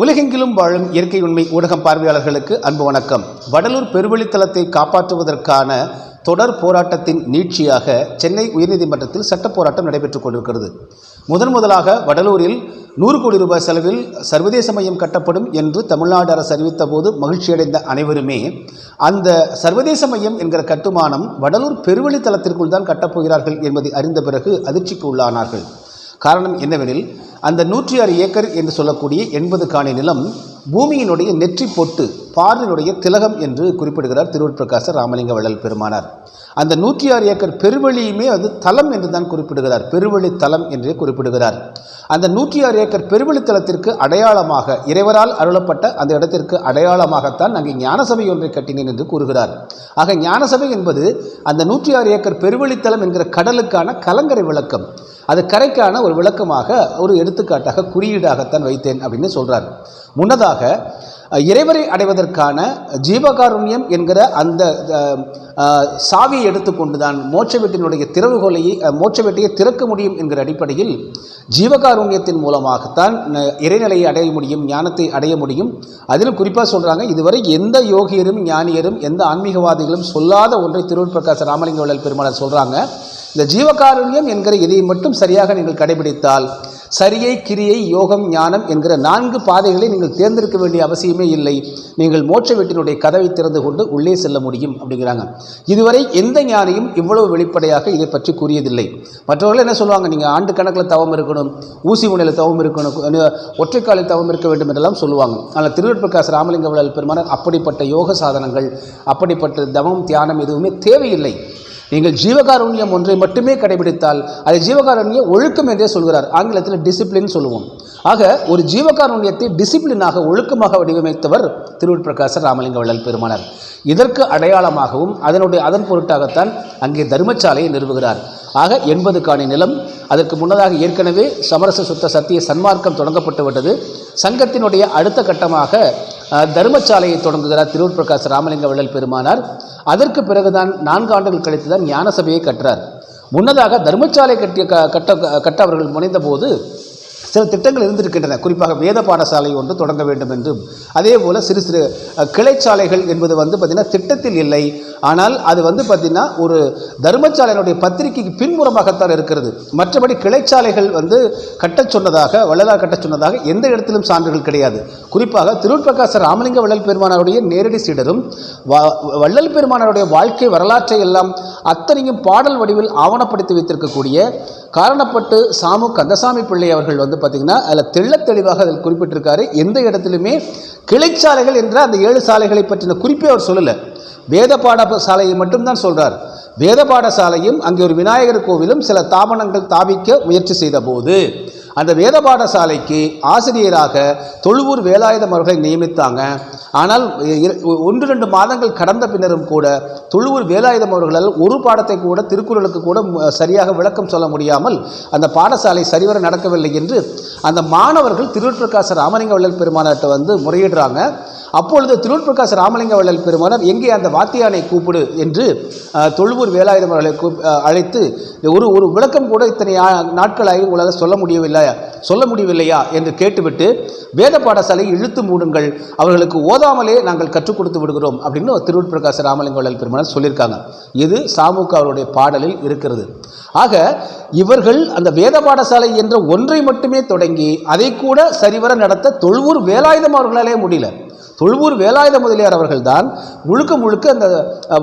உலகெங்கிலும் வாழும் இயற்கை உண்மை ஊடகம் பார்வையாளர்களுக்கு அன்பு வணக்கம். வடலூர் பெருவழித்தலத்தை காப்பாற்றுவதற்கான தொடர் போராட்டத்தின் நீட்சியாக சென்னை உயர்நீதிமன்றத்தில் சட்ட போராட்டம் நடைபெற்றுக் கொண்டிருக்கிறது. முதன் முதலாக வடலூரில் நூறு கோடி ரூபாய் செலவில் சர்வதேச மையம் கட்டப்படும் என்று தமிழ்நாடு அரசு அறிவித்த போது மகிழ்ச்சியடைந்த அனைவருமே அந்த சர்வதேச மையம் என்கிற கட்டுமானம் வடலூர் பெருவெளித்தளத்திற்குள் தான் கட்டப்போகிறார்கள் என்பதை அறிந்த பிறகு அதிர்ச்சிக்கு உள்ளானார்கள். காரணம் என்னவெனில் அந்த நூற்றி ஆறு ஏக்கர் என்று சொல்லக்கூடிய எண்பது காணி நிலம் பூமியினுடைய நெற்றி பொட்டு பார்வையினுடைய திலகம் என்று குறிப்பிடுகிறார் திருவூர் ராமலிங்க வள்ளல் பெருமானார். அந்த நூற்றி ஆறு ஏக்கர் பெருவழியுமே அது தலம் என்று தான் குறிப்பிடுகிறார். பெருவழி தலம் என்றே குறிப்பிடுகிறார். அந்த நூற்றி ஆறு ஏக்கர் பெருவழி தலத்திற்கு அடையாளமாக இறைவரால் அருளப்பட்ட அந்த இடத்திற்கு அடையாளமாகத்தான் அங்கே ஞானசபை ஒன்றை கட்டினேன் என்று கூறுகிறார். ஆக ஞானசபை என்பது அந்த நூற்றி ஆறு ஏக்கர் பெருவெளித்தலம் என்கிற கடலுக்கான கலங்கரை விளக்கம். அது கரைக்கான ஒரு விளக்கமாக ஒரு எடுத்துக்காட்டாக குறியீடாகத்தான் வைத்தேன் அப்படின்னு சொல்றார். முன்னதாக பதிலாக இறைவரை அடைவதற்கான ஜீவகாருண்யம் என்கிற அந்த சாவியை எடுத்துக்கொண்டு தான் மோட்ச வீட்டினுடைய திறவுகோலையை மோட்ச வீட்டையை திறக்க முடியும் என்கிற அடிப்படையில் ஜீவகாருண்யத்தின் மூலமாகத்தான் இறைநிலையை அடைய முடியும் ஞானத்தை அடைய முடியும். அதிலும் குறிப்பாக சொல்கிறாங்க இதுவரை எந்த யோகியரும் ஞானியரும் எந்த ஆன்மீகவாதிகளும் சொல்லாத ஒன்றை திருவள்ளுவர் பிரகாச ராமலிங்க வள்ளல் பெருமாள் சொல்கிறாங்க இந்த ஜீவகாருண்யம் என்கிற இதை மட்டும் சரியாக நீங்கள் கடைபிடித்தால் சரியை கிரியை யோகம் ஞானம் என்கிற நான்கு பாதைகளை நீங்கள் தேர்ந்தெடுக்க வேண்டிய அவசியமே இல்லை. நீங்கள் மோட்ச வீட்டினுடைய கதவை திறந்து கொண்டு உள்ளே செல்ல முடியும் அப்படிங்கிறாங்க. இதுவரை எந்த ஞானியும் இவ்வளவு வெளிப்படையாக இதை பற்றி கூறியதில்லை. மற்றவர்கள் என்ன சொல்லுவாங்க? நீங்கள் ஆண்டு கணக்கில் தவம் இருக்கணும் ஊசி முனையில் தவம் இருக்கணும் ஒற்றைக்காலில் தவம் இருக்க வேண்டும் என்றெல்லாம் சொல்லுவாங்க. ஆனால் திருவட்பிரகாச ராமலிங்க வள்ளல் பெருமானார் அப்படிப்பட்ட யோக சாதனங்கள் அப்படிப்பட்ட தவம் தியானம் எதுவுமே தேவையில்லை. நீங்கள் ஜீவகாருண்யம் ஒன்றை மட்டுமே கடைபிடித்தால் அதை ஜீவகாருண்ய ஒழுக்கம் என்றே சொல்கிறார். ஆங்கிலத்தில் டிசிப்ளின் சொல்லுவோம். ஆக ஒரு ஜீவகாருண்யத்தை டிசிப்ளினாக ஒழுக்கமாக வடிவமைத்தவர் திருவூர் பிரகாசர் ராமலிங்க வள்ளல் பெருமானார். இதற்கு அடையாளமாகவும் அதனுடைய அதன் பொருட்டாகத்தான் அங்கே தர்மசாலையை நிறுவுகிறார். ஆக எண்பது காணி நிலம். அதற்கு முன்னதாக ஏற்கனவே சமரச சுத்த சத்திய சன்மார்க்கம் தொடங்கப்பட்டு விட்டது. சங்கத்தினுடைய அடுத்த கட்டமாக தர்மசாலையை தொடங்குகிறார் திருவூர் பிரகாஷ் ராமலிங்க வள்ளல் பெருமானார். அதற்கு பிறகுதான் நான்கு ஆண்டுகள் கழித்து தான் ஞான சபையை கற்றார் முன்னதாக தர்மசாலை கட்டிய க- கட்ட கட்ட அவர்கள் முனைந்தபோது சில திட்டங்கள் இருந்திருக்கின்றன. குறிப்பாக வேத பாடசாலை ஒன்று தொடங்க வேண்டும் என்றும். அதே போல் சிறு சிறு கிளைச்சாலைகள் என்பது வந்து பார்த்திங்கன்னா திட்டத்தில் இல்லை. ஆனால் அது வந்து பார்த்திங்கன்னா ஒரு தர்மசாலையினுடைய பத்திரிகைக்கு பின்புறமாகத்தான் இருக்கிறது. மற்றபடி கிளைச்சாலைகள் வந்து கட்டச் சொன்னதாக வள்ளலார் கட்டச் சொன்னதாக எந்த இடத்திலும் சான்றுகள் கிடையாது. குறிப்பாக திருட்பிரகாச ராமலிங்க வள்ளல் பெருமானாருடைய நேரடி சீடரும் வ- வள்ளல் பெருமானாருடைய வாழ்க்கை வரலாற்றை எல்லாம் அத்தனையும் பாடல் வடிவில் ஆவணப்படுத்தி வைத்திருக்கக்கூடிய காரணப்பட்டு சாமு கந்தசாமி பிள்ளை அவர்கள் வந்து பார்த்தீங்கன்னா அதில் தெள்ள தெளிவாக அதில் குறிப்பிட்டிருக்காரு. எந்த இடத்திலுமே கிளைச்சாலைகள் என்ற அந்த ஏழு சாலைகளை பற்றின குறிப்பே அவர் சொல்லலை. வேத பாட சாலையை மட்டும்தான் சொல்றார். வேத பாடசாலையும் அங்கே ஒரு விநாயகர் கோவிலும் சில தாபனங்கள் தாவிக்க முயற்சி செய்த போது அந்த வேத பாடசாலைக்கு ஆசிரியராக தொழுவூர் வேலாயுதம் அவர்களை நியமித்தாங்க. ஆனால் ஒன்று ரெண்டு மாதங்கள் கடந்த பின்னரும் கூட தொழுவூர் வேலாயுதம் அவர்களால் ஒரு பாடத்தை கூட திருக்குறளுக்கு கூட சரியாக விளக்கம் சொல்ல முடியாமல் அந்த பாடசாலை சரிவர நடக்கவில்லை என்று அந்த மாணவர்கள் திருவற்றுக்காச ராமலிங்க வள்ளல் பெருமானார்ட்ட வந்து முறையிடுறாங்க. அப்பொழுது திருவற்பிரகாச ராமலிங்க வள்ளல் பெருமானார் எங்கே அந்த வாத்தியானை கூப்பிடு என்று தொழுவூர் வேலாயுதம் அவர்களை அழைத்து ஒரு ஒரு விளக்கம் கூட இத்தனை நாட்களாகி உங்களால் சொல்ல முடியவில்லை. சொல்ல முடியவில்லையா? என்று கேட்டுவிட்டு வேத பாடசாலை இழுத்து மூடுங்கள். அவர்களுக்கு ஓதாமலே நாங்கள் கற்றுக் கொடுத்து விடுகிறோம் அப்படின்னு திருவற்பிரகாச ராமலிங்க வள்ளல் பெருமானார் சொல்லியிருக்காங்க. இது சாமுக அவருடைய பாடலில் இருக்கிறது. ஆக இவர்கள் அந்த வேத பாடசாலை என்ற ஒன்றை மட்டுமே தொடங்கி அதை கூட சரிவர நடத்த தொழுவூர் வேலாயுதம் அவர்களாலே முடியல. தொழுவூர் வேலாயுத முதலியார் அவர்கள்தான் முழுக்க முழுக்க அந்த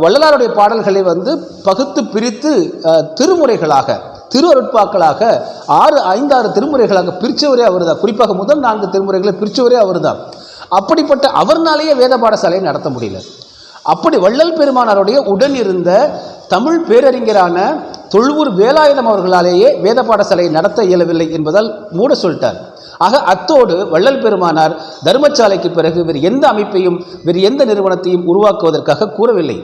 வள்ளலாருடைய பாடல்களை வந்து பகுத்து பிரித்து அஹ், திருமுறைகளாக திரு அருட்பாக்களாக ஆறு ஐந்தாறு திருமுறைகளாக பிரித்தவரே அவர்தான். குறிப்பாக முதல் நான்கு திருமுறைகளை பிரித்தவரே அவர்தான். அப்படிப்பட்ட அவர்னாலேயே வேத பாடசாலையை நடத்த முடியல. அப்படி வள்ளல் பெருமானாருடைய உடன் இருந்த தமிழ் பேரறிஞரான தொழுவூர் வேலாயுதம் அவர்களாலேயே வேத பாடசாலையை நடத்த இயலவில்லை என்பதால் மூட சொல்லிட்டார். ஆக அத்தோடு வள்ளல் பெருமானார் தர்மசாலைக்கு பிறகு வேறு எந்த அமைப்பையும் வேறு எந்த நிறுவனத்தையும் உருவாக்குவதற்காக கூறவில்லை.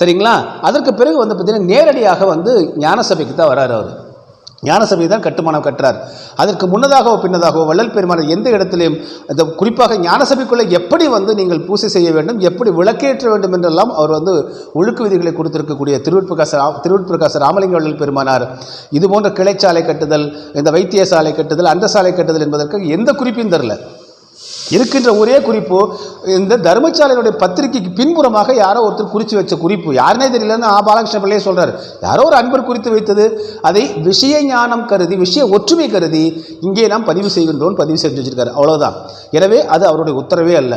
சரிங்களா? அதற்கு பிறகு வந்து பார்த்திங்கன்னா நேரடியாக வந்து ஞானசபைக்கு தான் வராரு அவர். ஞானசபை தான் கட்டுமானம் கட்டுறார். அதற்கு முன்னதாகவோ பின்னதாகவோ வள்ளல் பெருமானார் எந்த இடத்திலையும் இந்த குறிப்பாக ஞானசபைக்குள்ளே எப்படி வந்து நீங்கள் பூசை செய்ய வேண்டும் எப்படி விளக்கேற்ற வேண்டும் என்றெல்லாம் அவர் வந்து ஒழுக்கு விதிகளை கொடுத்திருக்கக்கூடிய திருவிற்பிரகாச ரா- ராமலிங்க வள்ளல் பெருமானார். இது போன்ற கிளைச்சாலை கட்டுதல் இந்த வைத்தியசாலை கட்டுதல் அந்த சாலை கட்டுதல் என்பதற்கு எந்த குறிப்பையும் தரல. இருக்கின்ற ஒரே குறிப்பு இந்த தர்மசாலையினுடைய பத்திரிகைக்கு பின்புறமாக யாரோ ஒருத்தர் குறித்து வச்ச குறிப்பு. யாருனே தெரியலன்னு ஆ பாலகிருஷ்ண பிள்ளையே சொல்கிறார் யாரோ ஒரு அன்பர் குறித்து வைத்தது. அதை விஷய ஞானம் கருதி விஷய ஒற்றுமை கருதி இங்கே நாம் பதிவு செய்கின்றோம் பதிவு செஞ்சு வச்சிருக்காரு. அவ்வளோதான் எனவே அது அவருடைய உத்தரவே அல்ல.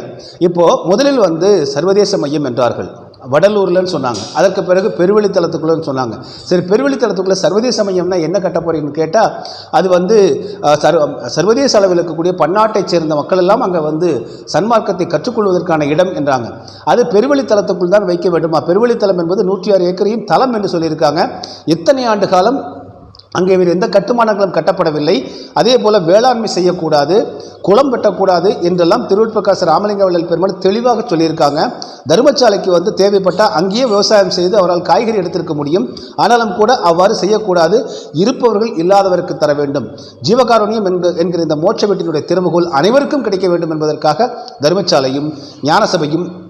இப்போது முதலில் வந்து சர்வதேச மையம் என்றார்கள். வடலூர்லன்னு சொன்னாங்க. அதற்கு பிறகு பெருவெளித்தளத்துக்குள்ளன்னு சொன்னாங்க. சரி பெருவெளித்தலத்துக்குள்ளே சர்வதேச மையம்னா என்ன கட்ட கேட்டால் அது வந்து சர்வ சர்வதேச அளவில் இருக்கக்கூடிய பன்னாட்டைச் சேர்ந்த மக்கள் எல்லாம் அங்கே வந்து சன்மார்க்கத்தை கற்றுக்கொள்வதற்கான இடம் என்றாங்க. அது பெருவெளித்தளத்துக்குள் தான் வைக்க வேண்டுமா? பெருவெளித்தளம் என்பது நூற்றி ஆறு ஏக்கரையும் தளம் என்று சொல்லியிருக்காங்க. இத்தனை ஆண்டு காலம்? அங்கே வேறு எந்த கட்டுமானங்களும் கட்டப்படவில்லை. அதே போல் வேளாண்மை செய்யக்கூடாது குளம் வெட்டக்கூடாது என்றெல்லாம் திருவிழ்பிரகாச ராமலிங்க வள்ளல் பெருமாள் தெளிவாக சொல்லியிருக்காங்க. தர்மசாலைக்கு வந்து தேவைப்பட்டால் அங்கேயே விவசாயம் செய்து அவரால் காய்கறி எடுத்திருக்க முடியும். ஆனாலும் கூட அவ்வாறு செய்யக்கூடாது. இருப்பவர்கள் இல்லாதவருக்கு தர வேண்டும். ஜீவகாருண்யம் என்க- என்கிற இந்த மோட்ச வீட்டினுடைய திறமுகோல் அனைவருக்கும் கிடைக்க வேண்டும் என்பதற்காக தர்மசாலையும் ஞானசபையும்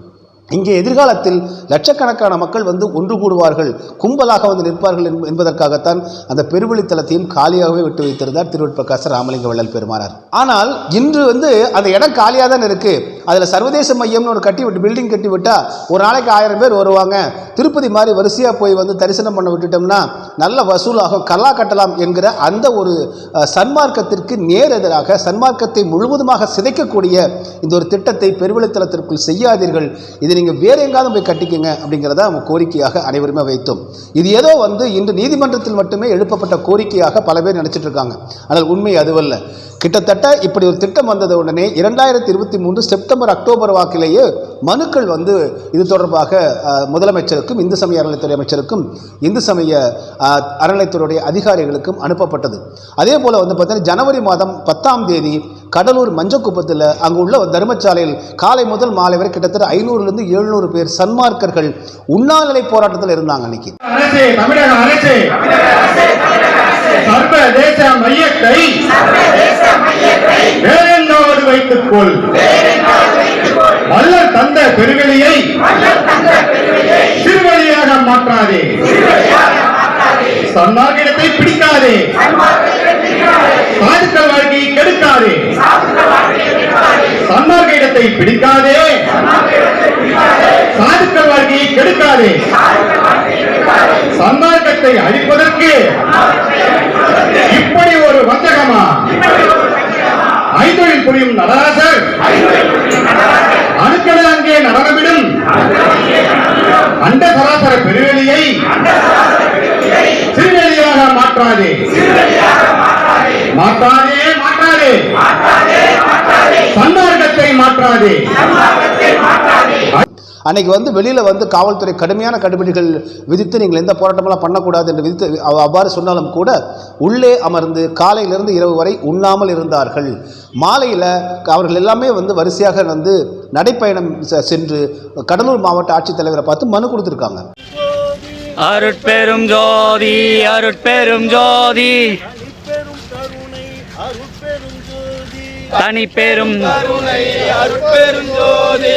இங்கே எதிர்காலத்தில் லட்சக்கணக்கான மக்கள் வந்து ஒன்று கூடுவார்கள் கும்பலாக வந்து நிற்பார்கள் என்ப- என்பதற்காகத்தான் அந்த பெருவழித்தலத்தையும் காலியாகவே விட்டு வைத்திருந்தார் திருவட்பகாச ராமலிங்க வள்ளல் பெருமானார். ஆனால் இன்று வந்து அந்த இடம் காலியாக தான் இருக்கு. அதில் சர்வதேச மையம்னு ஒரு கட்டி விட்டு பில்டிங் கட்டி விட்டால் ஒரு நாளைக்கு ஆயிரம் பேர் வருவாங்க. திருப்பதி மாதிரி வரிசையாக போய் வந்து தரிசனம் பண்ண விட்டுட்டோம்னா நல்ல வசூலாகும் கல்லா கட்டலாம் என்கிற அந்த ஒரு சன்மார்க்கத்திற்கு நேர் எதிராக சன்மார்க்கத்தை முழுவதுமாக சிதைக்கக்கூடிய இந்த ஒரு திட்டத்தை பெருவெளித்தலத்திற்குள் செய்யாதீர்கள். இதில் நீங்கள் வேறு எங்காவது போய் கட்டிக்கங்க அப்படிங்கிறத நம்ம கோரிக்கையாக அனைவருமே வைத்தோம். இது ஏதோ வந்து இன்று நீதிமன்றத்தில் மட்டுமே எழுப்பப்பட்ட கோரிக்கையாக பல பேர் நினச்சிட்டு இருக்காங்க ஆனால் உண்மை அதுவல்ல. கிட்டத்தட்ட இப்படி ஒரு திட்டம் வந்தது உடனே இரண்டாயிரத்தி இருபத்தி மூன்று செப்டம்பர் அக்டோபர் வாக்கிலேயே மனுக்கள் வந்து இது தொடர்பாக அஹ், முதலமைச்சருக்கும் இந்து சமய அறநிலைத்துறை அமைச்சருக்கும் இந்து சமய அஹ், அறநிலைத்துறையுடைய அதிகாரிகளுக்கும் அனுப்பப்பட்டது. அதே போல் வந்து பார்த்தீங்கன்னா ஜனவரி மாதம் பத்தாம் தேதி கடலூர் மஞ்சக்குப்பத்தில் அங்கு உள்ள ஒரு தர்மசாலையில் காலை முதல் மாலை வரை கிட்டத்தட்ட ஐநூறுலேருந்து எழுநூறு பேர் சன்மார்க்கர்கள் உண்ணாநிலை போராட்டத்தில் இருந்தாங்க அன்னைக்கு. அரசே தமிழக அரசே சர்வதேச மையத்தை வேறெங்காவது வைத்துக் வல்லல் தந்த பெருவெளியை சிறுவழியாக மாற்றாதே. சன்மார்க்கிடத்தை பிடிக்காதே. சாதுக்கள் வாழ்க்கையை கெடுக்காதே. சன்மார்க்க இடத்தை பிடிக்காதே. சாதுக்கள் வாழ்க்கையை கெடுக்காதே. சன்மார்க்கத்தை அழிப்பதற்கு இப்படி ஒரு வஞ்சகமா? ஐந்தொழில் புரியும் நடராசர் அங்கே நடனமிடும். அண்ட சராசர பெருவெளியை சிறுவெளியாக மாற்றாதே மாற்றாதே. மாற்றாதே. சன்மார்க்கத்தை மாற்றாதே. அன்னைக்கு வந்து வெளியில் வந்து காவல்துறை கடுமையான கடுபிடிகள் விதித்து நீங்கள் எந்த போராட்டமெல்லாம் பண்ணக்கூடாது என்று விதித்து அவ்வாறு சொன்னாலும் கூட உள்ளே அமர்ந்து காலையிலிருந்து இரவு வரை உண்ணாமல் இருந்தார்கள். மாலையில் அவர்கள் எல்லாமே வந்து வரிசையாக வந்து நடைப்பயணம் செ- சென்று கடலூர் மாவட்ட ஆட்சித்தலைவரை பார்த்து மனு கொடுத்துருக்காங்க. அருட்பெரும் ஜோதி அருட்பெரும் ஜோதி. தனி பெரும் கருணை அருட்பெரும் ஜோதி.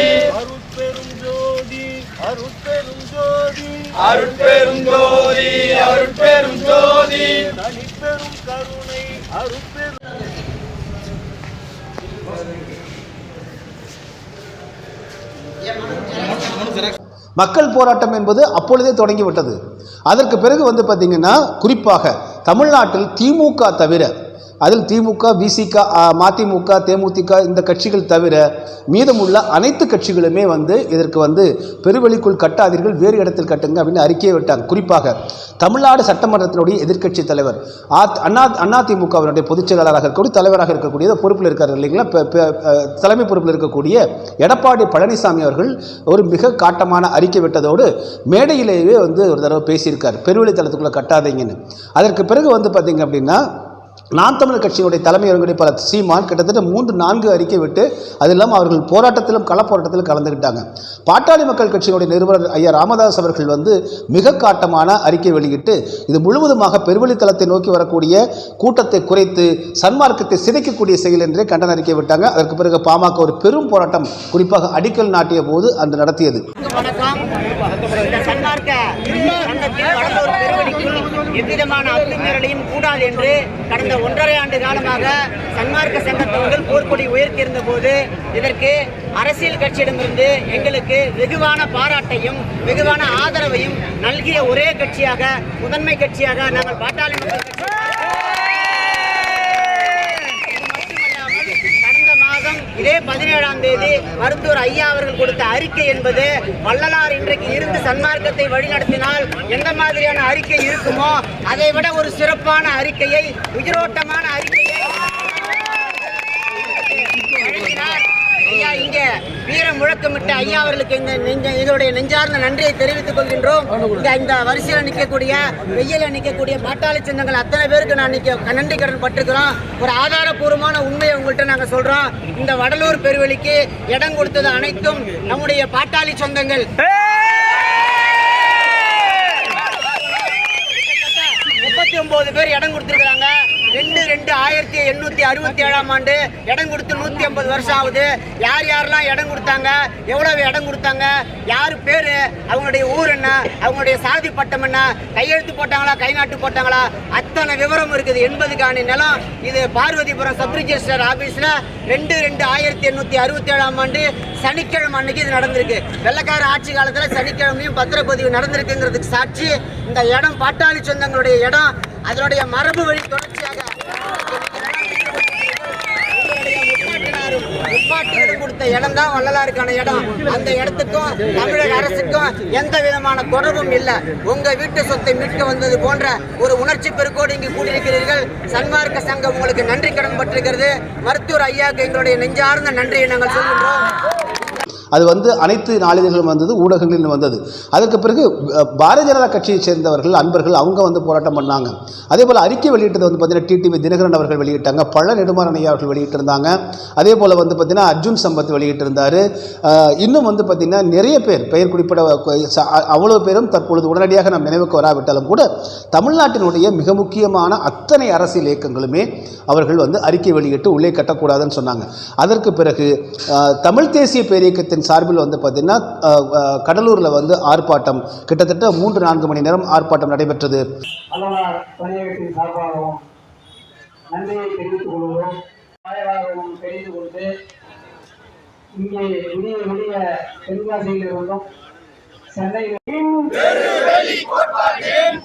அருட்பெரும் ஜோதி அருட்பெரும் ஜோதி தனிப்பெரும் கருணை அருட்பெரும் மக்கள் போராட்டம் என்பது அப்பொழுதே தொடங்கிவிட்டது. அதற்கு பிறகு வந்து பார்த்திங்கன்னா குறிப்பாக தமிழ்நாட்டில் திமுக தவிர அதில் திமுக விசிக மதிமுக தேமுதிக இந்த கட்சிகள் தவிர மீதமுள்ள அனைத்து கட்சிகளுமே வந்து இதற்கு வந்து பெருவெளிக்குள் கட்டாதீர்கள் வேறு இடத்தில் கட்டுங்க அப்படின்னு அறிக்கையை விட்டாங்க. குறிப்பாக தமிழ்நாடு சட்டமன்றத்தினுடைய எதிர்க்கட்சி தலைவர் ஆ அண்ணா அதிமுகவினுடைய பொதுச் செயலாளராக இருக்கக்கூடிய தலைவராக இருக்கக்கூடிய பொறுப்பில் இருக்கார் இல்லைங்களா? தலைமை பொறுப்பில் இருக்கக்கூடிய எடப்பாடி பழனிசாமி அவர்கள் ஒரு மிக காட்டமான அறிக்கை விட்டதோடு மேடையிலேயே வந்து ஒரு தடவை பேசியிருக்கார். பெருவெளி தளத்துக்குள்ளே கட்டாதீங்கன்னு. அதற்கு பிறகு வந்து பார்த்தீங்க அப்படின்னா நாம் தமிழர் கட்சியினுடைய தலைமை அவர்களுடைய பல சீமான் கிட்டத்தட்ட மூன்று நான்கு அறிக்கை விட்டு அது இல்லாமல் அவர்கள் போராட்டத்திலும் களப்போராட்டத்திலும் கலந்துக்கிட்டாங்க பாட்டாளி மக்கள் கட்சியினுடைய நிறுவனர் ஐயா ராமதாஸ் அவர்கள் வந்து மிக காட்டமான அறிக்கை வெளியிட்டு இது முழுவதுமாக பெருவெளித்தளத்தை நோக்கி வரக்கூடிய கூட்டத்தை குறைத்து சன்மார்க்கத்தை சிதைக்கக்கூடிய செயல் என்றே கண்டன அறிக்கை விட்டாங்க. அதற்கு பிறகு பாமக ஒரு பெரும் போராட்டம் குறிப்பாக அடிக்கல் நாட்டிய போது அந்த நடத்தியது. எவ்விதமான அத்துமீறலையும் கூடாது என்று கடந்த ஒன்றரை ஆண்டு காலமாக சன்மார்க்க சங்கத்தவர்கள் போர்க்கொடி உயர்த்தியிருந்த போது இதற்கு அரசியல் கட்சியிடமிருந்து எங்களுக்கு வெகுவான பாராட்டையும் வெகுவான ஆதரவையும் நல்கிய ஒரே கட்சியாக முதன்மை கட்சியாக நாங்கள் பாட்டாளி மக்கள் கட்சி இது மட்டுமல்லாமல் கடந்த மாதம் இதே பதினேழாம் தேதி மருத்துவர் ஐயா அவர்கள் கொடுத்த அறிக்கை என்பது வள்ளலார் இன்றைக்கு இருந்து சன்மார்க்கத்தை வழிநடத்தினால் எந்த மாதிரியான அறிக்கை இருக்குமோ அதை விட ஒரு சிறப்பான அறிக்கையை உயிரோட்டமாக அறிக்கையை வழங்கினார். ஐயா இங்க நேரம் முழக்கமிட்ட ஐயா அவர்களுக்கு இந்த நெஞ்ச இதோடைய நெஞ்சார்ந்த நன்றியை தெரிவித்துக் கொள்கின்றோம். இந்த இந்த வரிசையில் நிற்கக்கூடிய வெயில நிற்கக்கூடிய பாட்டாளி சின்னங்கள் அத்தனை பேருக்கு நான் நிற்க நன்றி கடன் பட்டிருக்கிறோம். ஒரு ஆதாரபூர்வமான உண்மையை உங்கள்கிட்ட நாங்கள் சொல்றோம். இந்த வடலூர் பெருவெளிக்கு இடம் கொடுத்தது அனைத்தும் நம்முடைய பாட்டாளி சொந்தங்கள். முப்பத்தி ஒன்பது பேர் இடம் கொடுத்துருக்குறாங்க. ரெண்டு ரெண்டு ஆயிரத்தி எண்ணூற்றி அறுபத்தி ஏழாம் ஆண்டு இடம் கொடுத்து நூற்றி ஐம்பது வருஷம் ஆகுது யார் யாரெல்லாம் இடம் கொடுத்தாங்க? எவ்வளவு இடம் கொடுத்தாங்க? யார் பேர்? அவங்களுடைய ஊர் என்ன? அவங்களுடைய சாதி பட்டம் என்ன? கையெழுத்து போட்டாங்களா? கை நாட்டு போட்டாங்களா? அத்தனை விவரம் இருக்குது. எண்பதுக்கான நிலம் இது பார்வதிபுரம் சப் ரிஜிஸ்டர் ரெண்டு ரெண்டு ஆயிரத்தி எண்ணூற்றி அறுபத்தி ஏழாம் ஆண்டு சனிக்கிழமை அன்னைக்கு இது நடந்திருக்கு. வெள்ளக்கார ஆட்சி காலத்தில் சனிக்கிழமையும் பத்திரப்பதிவு நடந்திருக்குங்கிறதுக்கு சாட்சி. இந்த இடம் பாட்டாளி சொந்தங்களுடைய இடம். அதனுடைய மரபு வழி தொடர்ச்சியாக கொடுத்த இடம் தான் வள்ளலாருக்கான இடம். அந்த இடத்துக்கும் தமிழக அரசுக்கும் எந்த விதமான தொடர்பும் இல்லை. உங்க வீட்டு சொத்தை மீட்க வந்தது போன்ற ஒரு உணர்ச்சி பெருக்கோடு இங்கு கூடியிருக்கிறீர்கள். சன்மார்க்க சங்கம் உங்களுக்கு நன்றி கடன் பட்டிருக்கிறது. மருத்துவர் ஐயாவுக்கு எங்களுடைய நெஞ்சார்ந்த நன்றியை நாங்கள் சொல்கின்றோம். அது வந்து அனைத்து நாளிதழ்களும் வந்தது ஊடகங்களில் வந்தது. அதற்கு பிறகு பாரதிய ஜனதா கட்சியை சேர்ந்தவர்கள் அன்பர்கள் அவங்க வந்து போராட்டம் பண்ணாங்க. அதே போல் அறிக்கை வெளியிட்டது வந்து பார்த்தீங்கன்னா டிடிவி தினகரன் அவர்கள் வெளியிட்டாங்க பழ நெடுமாறன் ஐயா அவர்கள் வெளியிட்டிருந்தாங்க. அதே போல் வந்து பார்த்தீங்கன்னா அர்ஜுன் சம்பத் வெளியிட்டிருந்தார். இன்னும் வந்து பார்த்தீங்கன்னா நிறைய பேர் பெயர் குறிப்பிட அவ்வளோ அவ்வளவு பேரும் தற்பொழுது உடனடியாக நாம் நினைவுக்கு வராவிட்டாலும் கூட தமிழ்நாட்டினுடைய மிக முக்கியமான அத்தனை அரசியல் இயக்கங்களுமே அவர்கள் வந்து அறிக்கை வெளியிட்டு உள்ளே கட்டக்கூடாதுன்னு சொன்னாங்க. அதற்கு பிறகு தமிழ் தேசிய பேரியக்கத்தின் சார்பில் வந்து பார்த்திங்கன்னா கடலூரில் வந்து ஆர்ப்பாட்டம். கிட்டத்தட்ட மூன்று நான்கு மணி நேரம் ஆர்ப்பாட்டம் நடைபெற்றது. வள்ளலார் பணியகத்தின் சார்பாகவும் நன்றியை தெரிவித்துக் கொள்கிறோம். வாயிலாகவும் தெரிந்து கொண்டு இங்கே விடிய விடிய தென்காசியில் இருந்தும். சென்னையில்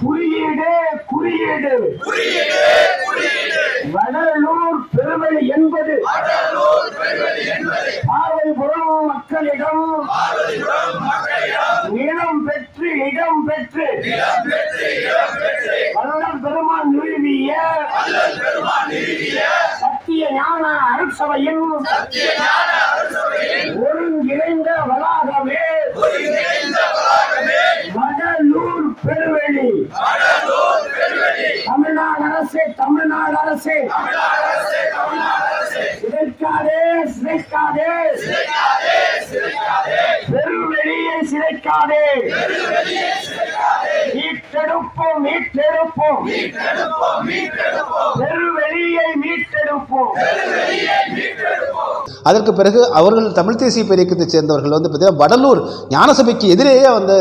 குறியீடு குறியீடு. வடலூர் பெருவெளி என்பது பார்வைபுறம் மக்களிடம் இடம் பெற்று இடம் பெற்று வல்லல் பெருமான் நிறுவிய சத்திய ஞான அருட்சபையின் ஒருங்கிணைந்த வளாகமே வடலூர் பெருவெளி தமிழ்நாடு அரசு தமிழ்நாடு அரசு சிதைக்காதே சிதைக்காதே பெருவெளியை சிதைக்காதே மீட்டெடுப்போம் மீட்டெடுப்போம் பெருவெளியை அதற்கு பிறகு அவர்கள் தமிழ் தேசிய பேரியக்கத்தைச் சேர்ந்தவர்கள் வந்து பார்த்தீங்கன்னா வடலூர் ஞானசபைக்கு எதிரேயே வந்து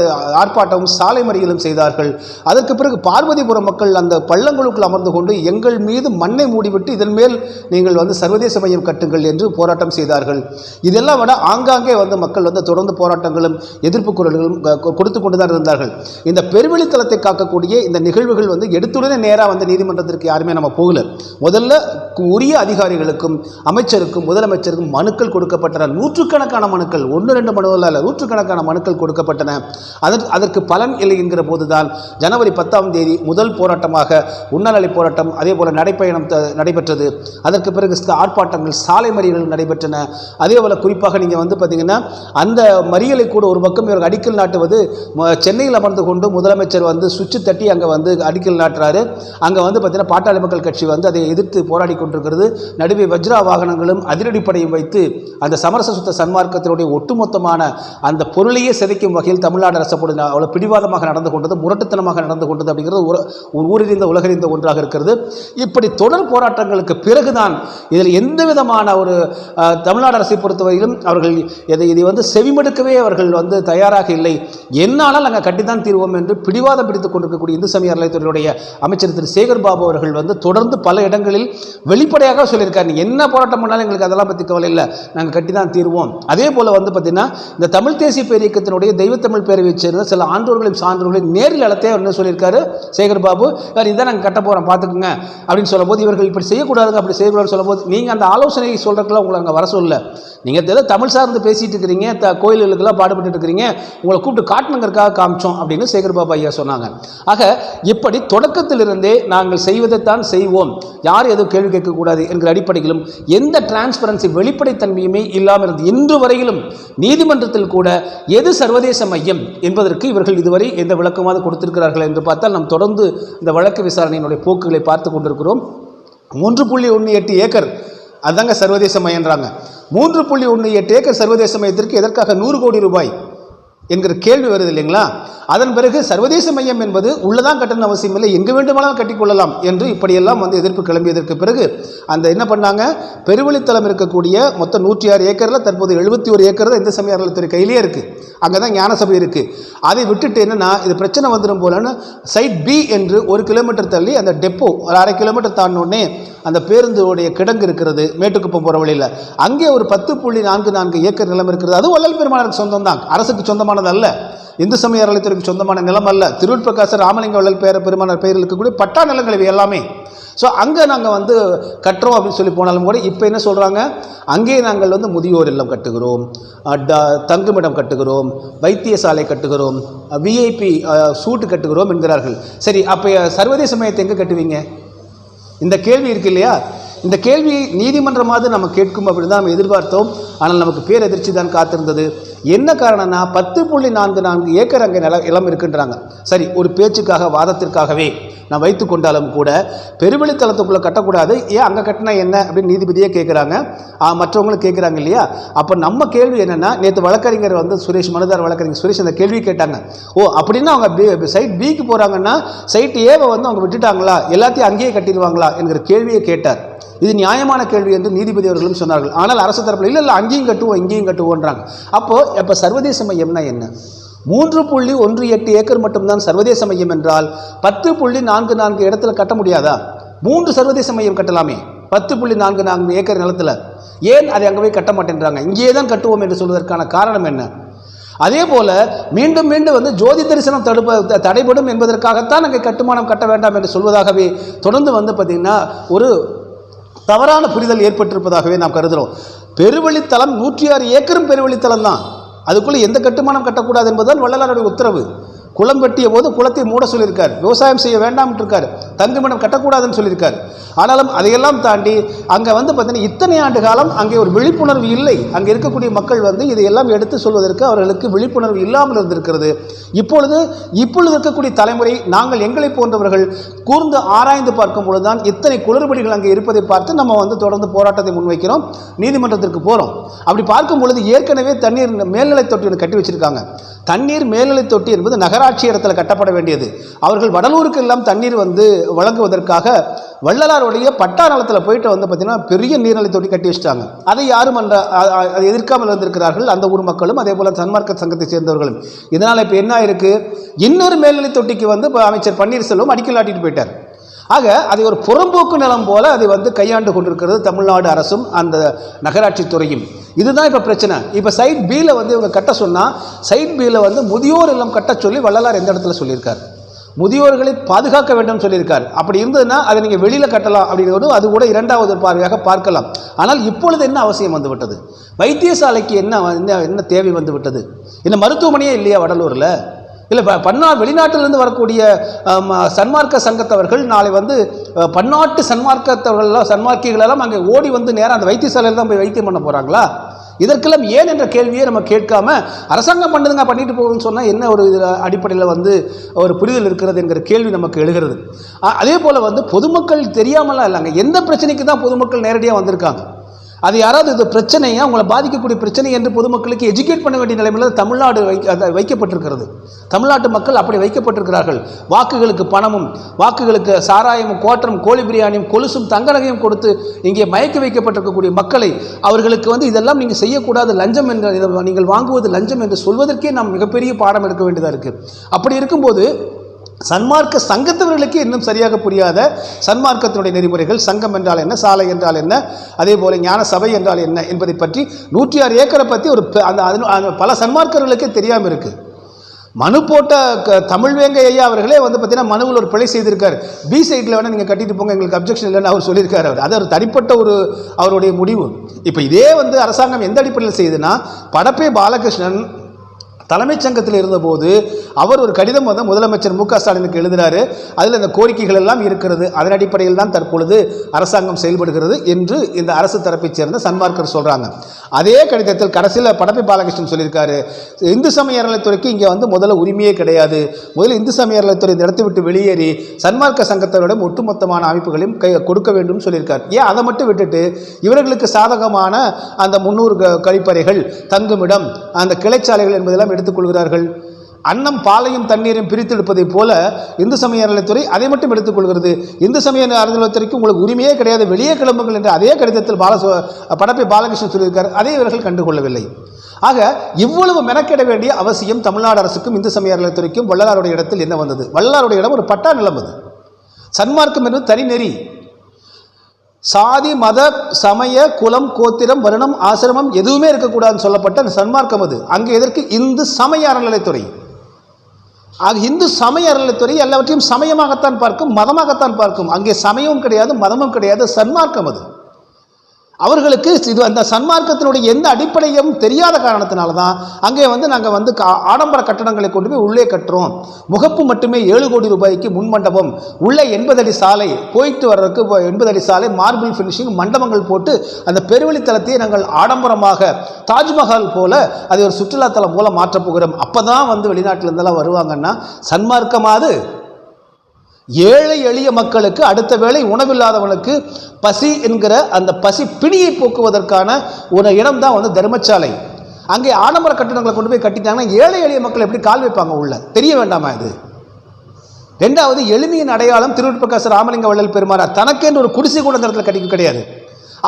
ஆர்ப்பாட்டமும் சாலை மறியலும் செய்தார்கள். அதற்கு பிறகு பார்வதிபுரம் மக்கள் அந்த பள்ளங்களுக்குள் அமர்ந்து கொண்டு எங்கள் மீது மண்ணை மூடிவிட்டு இதன் மேல் நீங்கள் வந்து சர்வதேச மையம் கட்டுங்கள் என்று போராட்டம் செய்தார்கள். இதெல்லாம் விட ஆங்காங்கே வந்து மக்கள் வந்து தொடர்ந்து போராட்டங்களும் எதிர்ப்பு குரல்களும் கொடுத்து கொண்டு தான் இருந்தார்கள். இந்த பெருவெளித்தளத்தை காக்கக்கூடிய இந்த நிகழ்வுகள் வந்து எடுத்துடனே நேராக வந்து நீதிமன்றத்திற்கு யாருமே நம்ம போகல. முதல்ல கு- உரிய அதிகாரிகளுக்கும் அமைச்சருக்கும் முதலமைச்சருக்கும் மனுக்கள் கொடுக்கப்பட்டன. நூற்றுக்கணக்கான மனுக்கள் ஒன்று ரெண்டு மனுவில் அல்ல நூற்றுக்கணக்கான மனுக்கள் கொடுக்கப்பட்டன. அதற்கு அதற்கு பலன் இல்லை என்கிற போதுதான் ஜனவரி பத்தாம் தேதி முதல் போராட்டமாக உண்ணாநிலை போராட்டம் அதே போல் நடைப்பயணம் த- நடைபெற்றது. அதற்கு பிறகு சில ஆர்ப்பாட்டங்கள் சாலை மறியல்கள் நடைபெற்றன. அதே போல் குறிப்பாக நீங்கள் வந்து பார்த்தீங்கன்னா அந்த மறியலை கூட ஒரு பக்கம் இவர்கள் அடிக்கல் நாட்டுவது ம- சென்னையில் அமர்ந்து கொண்டு முதலமைச்சர் வந்து சுவிட்சு தட்டி அங்கே வந்து அடிக்கல் நாட்டுறாரு. அங்கே வந்து பார்த்தீங்கன்னா பாட்டாளி மக்கள் கட்சி வந்து அதை எதிர்த்து போராடி கொண்டிருக்கிறது. நடுவே வஜ்ரா வாகனங்களும் அதிரடிப்படையும் வைத்து வைத்து அந்த சமரச சுத்த சன்மார்க்கத்தினுடைய ஒட்டுமொத்தமான அந்த பொருளையே சிதைக்கும் வகையில் தமிழ்நாடு அரசு அப்பொழுது அவ்வளோ பிடிவாதமாக நடந்து கொண்டது முரட்டுத்தனமாக நடந்து கொண்டது அப்படிங்கிறது ஒரு ஊரறிந்த உலகறிந்த ஒன்றாக இருக்கிறது. இப்படி தொடர் போராட்டங்களுக்கு பிறகுதான் இதில் எந்த விதமான ஒரு தமிழ்நாடு அரசை பொறுத்தவரையிலும் அவர்கள் இதை இதை வந்து செவிமடுக்கவே அவர்கள் வந்து தயாராக இல்லை. என்னால் நாங்கள் கட்டித்தான் தீர்வோம் என்று பிடிவாதம் பிடித்துக் கொண்டிருக்கக்கூடிய இந்து சமய அறநிலையத்துறையுடைய அமைச்சர் திரு. சேகர் பாபு அவர்கள் வந்து தொடர்ந்து பல இடங்களில் வெளிப்படையாக சொல்லியிருக்காரு. என்ன போராட்டம் பண்ணாலும் எங்களுக்கு அதெல்லாம் பற்றி கவலை இல்லை நாங்கள் கட்டி தான் தீர்வோம். அதே போல் வந்து பார்த்திங்கன்னா இந்த தமிழ் தேசிய பேரியக்கத்தினுடைய தெய்வத்தமிழ் பேரவையைச் சேர்ந்த சில ஆண்டோர்களையும் சான்றோர்களையும் நேரில் அழைத்தே என்ன சொல்லியிருக்காரு சேகர் பாபு. சார் இதான் நாங்கள் கட்ட போகிறோம் பார்த்துக்குங்க அப்படின்னு சொல்லும்போது இவர்கள் இப்படி செய்யக்கூடாதுங்க அப்படி செய்யக்கூடாதுன்னு சொல்லும்போது நீங்கள் அந்த ஆலோசனை சொல்கிறதுக்குலாம் உங்களை அங்கே வர சொல்லல. நீங்கள் ஏதோ தமிழ் சார்ந்து பேசிட்டு இருக்கிறீங்க த கோயில்களுக்கெல்லாம் பாடுபட்டு இருக்கிறீங்க உங்களை கூப்பிட்டு காட்டணுங்கிறக்காக காமிச்சோம் அப்படின்னு சேகர் பாபு ஐயா சொன்னாங்க. ஆக இப்படி தொடக்கத்திலிருந்தே நாங்கள் செய்வதைத்தான் செய்வோம். யார் எதுவும் கேள்வி கேட்கக்கூடாது என்கிற அடிப்படையிலும் எந்த டிரான்ஸ்பரன்சி வெளிப்படைத்தன்மையுமே இல்லாமல் இருந்தது. இன்று வரையிலும் நீதிமன்றத்தில் கூட எது சர்வதேச மையம் என்பதற்கு இவர்கள் இதுவரை எந்த விளக்கமாவது கொடுத்திருக்கிறார்கள் என்று பார்த்தால் நாம் தொடர்ந்து இந்த வழக்கு விசாரணையினுடைய போக்குகளை பார்த்து கொண்டிருக்கிறோம். மூன்று புள்ளி ஒன்று எட்டு ஏக்கர் அதாங்க சர்வதேச மையன்றாங்க. மூன்று புள்ளி ஒன்று எட்டு ஏக்கர் சர்வதேச மையத்திற்கு எதற்காக நூறு கோடி ரூபாய் என்கிற கேள்வி வருது இல்லைங்களா? அதன் பிறகு சர்வதேச மையம் என்பது உள்ளதான் கட்டணும் அவசியம் இல்லை எங்கே வேண்டுமானாலும் கட்டிக்கொள்ளலாம் என்று இப்படியெல்லாம் வந்து எதிர்ப்பு கிளம்பியதற்கு பிறகு அந்த என்ன பண்ணாங்க? பெருவழித்தலம் இருக்கக்கூடிய மொத்தம் நூற்றி ஆறு ஏக்கரில் தற்போது எழுபத்தி ஒரு ஏக்கர் தான் இந்த சமய அறநிலையத்துறை கையிலே இருக்குது அங்கே தான் ஞானசபை இருக்குது அதை விட்டுட்டு என்னென்னா இது பிரச்சனை வந்துடும் போலன்னு சைட் பி என்று ஒரு கிலோமீட்டர் தள்ளி அந்த டெப்போ ஒரு அரை கிலோமீட்டர் தாண்டினோடனே அந்த பேருந்துடைய கிடங்கு இருக்கிறது மேட்டுக்குப்பம் போகிற வழியில். அங்கே ஒரு பத்து புள்ளி நான்கு நான்கு ஏக்கர் நிலம் இருக்கிறது. அது வள்ளல் பெருமாளுக்கு சொந்தம் தான் அரசுக்கு சொந்தமானது அல்ல இந்து சமய அறநிலையத்துறைக்கு சொந்தமான நிலம் அல்ல. திருவூர் பிரகாசர் ராமலிங்க வள்ளல் பேர பெருமானார் பெயரில் இருக்கக்கூடிய பட்டா நிலங்கள் இவை எல்லாமே. ஸோ அங்கே நாங்கள் வந்து கட்டுறோம் அப்படின்னு சொல்லி போனாலும் கூட இப்போ என்ன சொல்கிறாங்க அங்கேயே நாங்கள் வந்து முதியோர் இல்லம் கட்டுகிறோம். தங்குமிடம் கட்டுகிறோம். வைத்தியசாலை கட்டுகிறோம். விஐபி சூட்டு கட்டுகிறோம் என்கிறார்கள். சரி அப்போ சர்வதேச மையத்தை எங்கே கட்டுவீங்க? இந்த கேள்வி இருக்கு இல்லையா? இந்த கேள்வி நீதிமன்றமாவது நம்ம கேட்கும் அப்படின்னு தான் நம்ம எதிர்பார்த்தோம். ஆனால் நமக்கு பேரெதிர்ச்சி தான் காத்திருந்தது. என்ன காரணம்னா பத்து புள்ளி நான்கு நான்கு ஏக்கர் அங்கே நில இளம் இருக்குன்றாங்க. சரி ஒரு பேச்சுக்காக வாதத்திற்காகவே நான் வைத்து கொண்டாலும் கூட பெருவெளித்தளத்துக்குள்ளே கட்டக்கூடாது. ஏன் அங்கே கட்டினா என்ன அப்படின்னு நீதிபதியே கேட்குறாங்க மற்றவங்களும் கேட்குறாங்க இல்லையா? அப்போ நம்ம கேள்வி என்னென்னா நேற்று வழக்கறிஞர் வந்து சுரேஷ் மனுதார் வழக்கறிஞர் சுரேஷ் அந்த கேள்வி கேட்டாங்க. ஓ அப்படின்னா அவங்க சைட் பிக்கு போகிறாங்கன்னா சைட் ஏவை வந்து அவங்க விட்டுட்டாங்களா? எல்லாத்தையும் அங்கேயே கட்டிடுவாங்களா? என்கிற கேள்வியை கேட்டார். இது நியாயமான கேள்வி என்று நீதிபதி அவர்களும் சொன்னார்கள். ஆனால் அரசு தரப்பில் இல்லை இல்லை அங்கேயும் கட்டுவோம் இங்கேயும் கட்டுவோன்றாங்க. அப்போது இப்போ சர்வதேச மையம்னா என்ன? மூன்று புள்ளி ஒன்று எட்டு ஏக்கர் மட்டும்தான் சர்வதேச மையம் என்றால் பத்து புள்ளி நான்கு நான்கு இடத்துல கட்ட முடியாதா? மூன்று சர்வதேச மையம் கட்டலாமே. பத்து புள்ளி நான்கு நான்கு ஏக்கர் நிலத்தில். ஏன் அதை அங்கே போய் கட்ட மாட்டேன்றாங்க? இங்கேயே தான் கட்டுவோம் என்று சொல்வதற்கான காரணம் என்ன? அதே போல் மீண்டும் மீண்டும் வந்து ஜோதி தரிசனம் தடுப்ப த- தடைபடும் என்பதற்காகத்தான் அங்கே கட்டுமானம் கட்ட வேண்டாம் என்று சொல்வதாகவே தொடர்ந்து வந்து பார்த்திங்கன்னா ஒரு தவறான புரிதல் ஏற்பட்டிருப்பதாகவே நாம் கருதுகிறோம். பெருவழித்தலம் நூற்றி ஆறு ஏக்கரும் பெருவழித்தலம் தான். அதுக்குள்ளே எந்த கட்டுமானம் கட்டக்கூடாது என்பதுதான் வள்ளலாருடைய உத்தரவு. குளம் வெட்டிய போது குளத்தை மூட சொல்லியிருக்கார். விவசாயம் செய்ய வேண்டாம்னு இருக்கார். தங்குமிடம் கட்டக்கூடாதுன்னு சொல்லியிருக்கார். ஆனாலும் அதையெல்லாம் தாண்டி அங்கே வந்து பார்த்தீங்கன்னா இத்தனை ஆண்டு காலம் அங்கே ஒரு விழிப்புணர்வு இல்லை. அங்கே இருக்கக்கூடிய மக்கள் வந்து இதையெல்லாம் எடுத்து சொல்வதற்கு அவர்களுக்கு விழிப்புணர்வு இல்லாமல் இருந்திருக்கிறது. இப்பொழுது இப்பொழுது இருக்கக்கூடிய தலைமுறை நாங்கள் எங்களை போன்றவர்கள் கூர்ந்து ஆராய்ந்து பார்க்கும் பொழுதுதான் இத்தனை குளறுபடிகள் அங்கே இருப்பதை பார்த்து நம்ம வந்து தொடர்ந்து போராட்டத்தை முன்வைக்கிறோம். நீதிமன்றத்திற்கு போகிறோம் அப்படி பார்க்கும் பொழுது ஏற்கனவே தண்ணீர் மேல்நிலை தொட்டி கட்டி வச்சிருக்காங்க. தண்ணீர் மேல்நிலை தொட்டி என்பது நகர நகராட்சி இடத்துல கட்டப்பட வேண்டியது. அவர்கள் வடலூருக்கு எல்லாம் தண்ணீர் வந்து வழங்குவதற்காக வள்ளலாருடைய பட்டா நலத்தில் போயிட்டு வந்து பார்த்தீங்கன்னா பெரிய நீர்நிலை தொட்டி கட்டி வச்சிட்டாங்க. அதை யாரும் அந்த அதை எதிர்க்காமல் இருந்திருக்கிறார்கள். அந்த ஊர் மக்களும் அதே போல் சன்மார்க்க சங்கத்தை சேர்ந்தவர்களும். இதனால் இப்போ என்ன ஆயிருக்கு? இன்னொரு மேல்நிலை தொட்டிக்கு வந்து இப்போ அமைச்சர் பன்னீர்செல்வம் அடிக்கல் ஆட்டிட்டு போயிட்டார். ஆக அதை ஒரு புறம்போக்கு நிலம் போல அதை வந்து கையாண்டு கொண்டிருக்கிறது தமிழ்நாடு அரசும் அந்த நகராட்சி துறையும். இதுதான் இப்போ பிரச்சனை. இப்போ சைட் பியில் வந்து இவங்க கட்ட சொன்னால் சைட் பியில் வந்து முதியோர் இல்லம் கட்ட சொல்லி வள்ளலார் எந்த இடத்துல சொல்லியிருக்கார்? முதியோர்களை பாதுகாக்க வேண்டும் சொல்லியிருக்கார். அப்படி இருந்ததுன்னா அதை நீங்கள் வெளியில் கட்டலாம் அப்படிங்கிறது அது கூட இரண்டாவது பார்வையாக பார்க்கலாம். ஆனால் இப்பொழுது என்ன அவசியம் வந்துவிட்டது வைத்தியசாலைக்கு என்ன என்ன என்ன தேவை வந்துவிட்டது என்ன மருத்துவமனையே இல்லையா வடலூரில்? இல்லை பன்னா வெளிநாட்டிலிருந்து வரக்கூடிய சன்மார்க்க சங்கத்தவர்கள் நாளை வந்து பன்னாட்டு சன்மார்க்கத்தவர்கள்லாம் சன்மார்க்கிகளெல்லாம் அங்கே ஓடி வந்து நேராக அந்த வைத்தியசாலையில் தான் போய் வைத்தியம் பண்ண போகிறாங்களா இதற்கெல்லாம் ஏன் என்ற கேள்வியை நம்ம கேட்காம அரசாங்கம் பண்ணுதுங்க பண்ணிட்டு போகுதுன்னு சொன்னால் என்ன ஒரு இதில் அடிப்படையில் வந்து ஒரு புரிதல் இருக்கிறது என்கிற கேள்வி நமக்கு எழுகிறது. அதே போல் வந்து பொதுமக்கள் தெரியாமலாம் இல்லைங்க. எந்த பிரச்சனைக்கு தான் பொதுமக்கள் நேரடியாக வந்திருக்காங்க? அது யாராவது இது பிரச்சனையாக உங்களை பாதிக்கக்கூடிய பிரச்சனை என்று பொதுமக்களுக்கு எஜுகேட் பண்ண வேண்டிய நிலைமையில் தமிழ்நாடு வைக்க வைக்கப்பட்டிருக்கிறது. தமிழ்நாட்டு மக்கள் அப்படி வைக்கப்பட்டிருக்கிறார்கள். வாக்குகளுக்கு பணமும் வாக்குகளுக்கு சாராயமும் கோட்டரும் கோழி பிரியாணியும் கொலுசும் தங்க நகையும் கொடுத்து இங்கே மயக்க வைக்கப்பட்டிருக்கக்கூடிய மக்களை அவர்களுக்கு வந்து இதெல்லாம் நீங்கள் செய்யக்கூடாது லஞ்சம் என்று இதை நீங்கள் வாங்குவது லஞ்சம் என்று சொல்வதற்கே நாம் மிகப்பெரிய பாடம் எடுக்க வேண்டியதாக இருக்குது அப்படி இருக்கும்போது சன்மார்க்க சங்கத்தவர்களுக்கு இன்னும் சரியாக புரியாத சன்மார்க்கத்தினுடைய நெறிமுறைகள் சங்கம் என்றால் என்ன சாலை என்றால் என்ன அதே போல ஞான சபை என்றால் என்ன என்பதை பற்றி நூற்றி ஆறு ஏக்கரை பற்றி ஒரு அந்த பல சன்மார்க்கர்களுக்கே தெரியாமல் இருக்குது மனு போட்ட க- தமிழ்வேங்கை ஐயா அவர்களே வந்து பார்த்தீங்கன்னா மனுவில் ஒரு பிழை செய்திருக்கார். பி சைடில் வேணால் நீங்கள் கட்டிட்டு போங்க எங்களுக்கு அப்ஜெக்ஷன் இல்லைன்னு அவர் சொல்லியிருக்காரு அவர். அது ஒரு தனிப்பட்ட ஒரு அவருடைய முடிவு. இப்போ இதே வந்து அரசாங்கம் எந்த அடிப்படையில் செய்யுதுன்னா படப்பே பாலகிருஷ்ணன் தலைமைச் சங்கத்தில் இருந்தபோது அவர் ஒரு கடிதம் வந்து முதலமைச்சர் மு க ஸ்டாலினுக்கு எழுதினார். அதில் இந்த கோரிக்கைகள் எல்லாம் இருக்கிறது. அதன் அடிப்படையில் தான் தற்பொழுது அரசாங்கம் செயல்படுகிறது என்று இந்த அரசு தரப்பைச் சேர்ந்த சன்மார்க்கர் சொல்கிறாங்க அதே கடிதத்தில் கடைசியில் படப்பை பாலகிருஷ்ணன் சொல்லியிருக்காரு. இந்து சமய அறநிலைத்துறைக்கு இங்கே வந்து முதல்ல உரிமையே கிடையாது. முதல்ல இந்து சமய அறநிலைத்துறை இந்த இடத்தை விட்டு வெளியேறி சன்மார்க்க சங்கத்தினரிடம் ஒட்டுமொத்தமான அமைப்புகளையும் கை கொடுக்க வேண்டும் சொல்லியிருக்கார். ஏன் அதை மட்டும் விட்டுட்டு இவர்களுக்கு சாதகமான அந்த முன்னூறு க- கழிப்பறைகள் தங்குமிடம் அந்த கிளைச்சாலைகள் என்பதெல்லாம் எடுத்துக்கொள்கிறார்கள். அன்னம் பாலையும் தண்ணீரையும் பிரித்தெடுப்பதைப் போல இந்து சமய அறநிலைத்துறை அதை மட்டும் எடுத்துக்கொள்கிறது. இந்து சமய அறநிலைத்துறைக்கு உங்களுக்கு உரிமையே கிடையாது. வெளியே கிளம்புங்கள் என்று அதே கடிதத்தில் பால படப்பை பாலகிருஷ்ணன் சொல்லியிருக்கார். அதை இவர்கள் கண்டுகொள்ளவில்லை. ஆக இவ்வளவு மெனக்கிட வேண்டிய அவசியம் தமிழ்நாடு அரசுக்கும் இந்து சமய அறநிலைத்துறைக்கும் வள்ளலாருடைய இடத்தில் என்ன வந்தது? வள்ளலாருடைய இடம் ஒரு பட்டா நிலம் அது. சன்மார்க்கம் என்பது தனி நெறி. சாதி மத சமய குலம் கோத்திரம் வருணம் ஆசிரமம் எதுவுமே இருக்கக்கூடாதுன்னு சொல்லப்பட்ட அந்த சன்மார்க்கம் அது. அங்கே எதற்கு? இந்து சமய அறநிலைத்துறை ஆக இந்து சமய அறநிலைத்துறை எல்லாவற்றையும் சமயமாகத்தான் பார்க்கும் மதமாகத்தான் பார்க்கும். அங்கே சமயமும் கிடையாது மதமும் கிடையாது சன்மார்க்கம் அது. அவர்களுக்கு இது அந்த சன்மார்க்கத்தினுடைய எந்த அடிப்படையும் தெரியாத காரணத்தினால தான் அங்கே வந்து நாங்கள் வந்து கா- ஆடம்பர கட்டடங்களை கொண்டு போய் உள்ளே கட்டுறோம். முகப்பு மட்டுமே ஏழு கோடி ரூபாய்க்கு முன்மண்டபம். உள்ளே எண்பது அடி சாலை போயிட்டு வர்றதுக்கு எண்பது அடி சாலை மார்பிள் ஃபினிஷிங் மண்டபங்கள் போட்டு அந்த பெருவெளித்தலத்தையே நாங்கள் ஆடம்பரமாக தாஜ்மஹால் போல அதை ஒரு சுற்றுலாத்தலம் போல மாற்றப் போகிறோம். அப்போ தான் வந்து வெளிநாட்டிலிருந்தெல்லாம் வருவாங்கன்னா சன்மார்க்கமாது ஏழை எளிய மக்களுக்கு அடுத்த வேளை உணவில்லாதவனுக்கு பசி என்கிற அந்த பசி பிணியை போக்குவதற்கான ஒரு இடம் தான் வந்து தர்மசாலை. அங்கே ஆடம்பர கட்டணங்களை கொண்டு போய் கட்டிட்டாங்கன்னா ஏழை எளிய மக்கள் எப்படி கால் வைப்பாங்க உள்ள? தெரிய வேண்டாமா இது? ரெண்டாவது எளிமையின் அடையாளம் திருவிற்பிரகாச ராமலிங்க வள்ளல் பெருமாறா தனக்கென்று ஒரு குடிசை கூட அந்த இடத்துல கட்டிக்க கிடையாது.